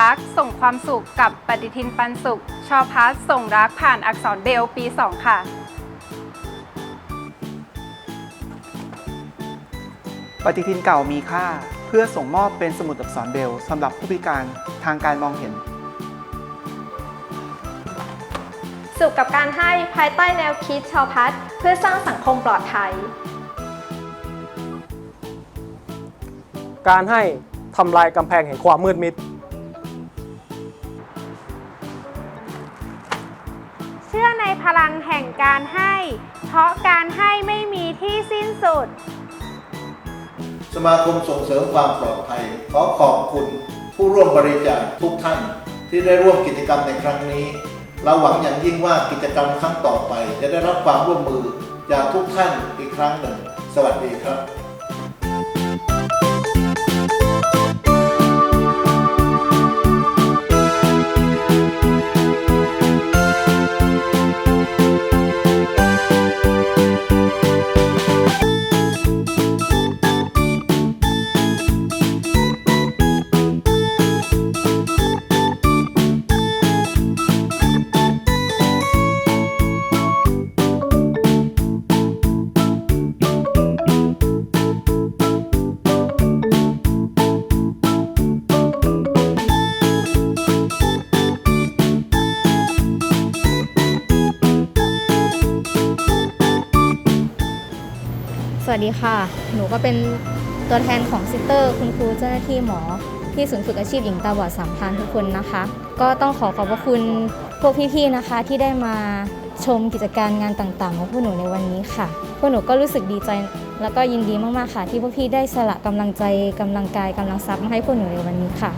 รักส่งความสุขกับปฏิทินปันสุข ชอพัสส่งรักผ่านอักษรเบลปี 2 ค่ะ ปฏิทินเก่ามีค่า เพื่อส่งมอบเป็นสมุดอักษรเบรลล์สำหรับผู้พิการทางการมองเห็น สุขกับการให้ภายใต้แนวคิดชาวพัฒน์เพื่อสร้างสังคมปลอดภัย การให้ทำลายกำแพงแห่งความมืดมิด ชื่อในพลังแห่งการให้ เพราะการให้ไม่มีที่สิ้นสุด สมาคมส่งเสริมความปลอดภัยขอขอบคุณ ผู้ร่วมบริจาคทุกท่าน ที่ได้ร่วมกิจกรรมในครั้งนี้ เราหวังอย่างยิ่งว่ากิจกรรมครั้งต่อไป จะได้รับความร่วมมือจากทุกท่านอีกครั้งหนึ่ง สวัสดีครับ สวัสดีค่ะ หนูก็เป็นตัวแทนของซิสเตอร์คุณครูเจ้าหน้าที่หมอ ที่ศูนย์ฝึกอาชีพหญิงตาบอดสามพันทุกคนนะคะ ก็ต้องขอขอบพระคุณพวกพี่ๆนะคะที่ได้มาชมกิจการงานต่างๆ ของพวกหนูในวันนี้ค่ะ พวกหนูก็รู้สึกดีใจ แล้วก็ยินดีมากๆค่ะ ที่พวกพี่ได้สละกำลังใจกำลังกายกำลังทรัพย์มาให้พวกหนูในวันนี้ค่ะ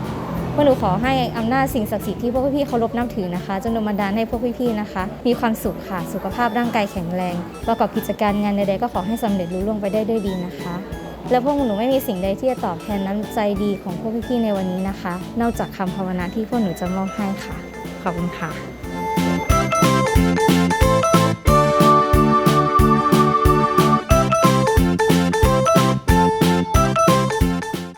วกหนูขอให้อำนาจสิ่งศักดิ์สิทธิ์ที่พวกพี่ๆเคารพนับถือนะคะจงดลบันดาลให้พวกพี่ๆนะคะ มีความสุขค่ะสุขภาพร่างกายแข็งแรง ประกอบกิจการงานใดๆก็ขอให้สำเร็จรุ่ล่วงไปได้ด้วยดีนะคะ และพวกหนูไม่มีสิ่งใดที่จะตอบแทนน้ำใจดีของพวกพี่ๆในวันนี้นะคะ นอกจากคำภาวนาที่พวกหนูจะมอบให้ค่ะ ขอบคุณค่ะ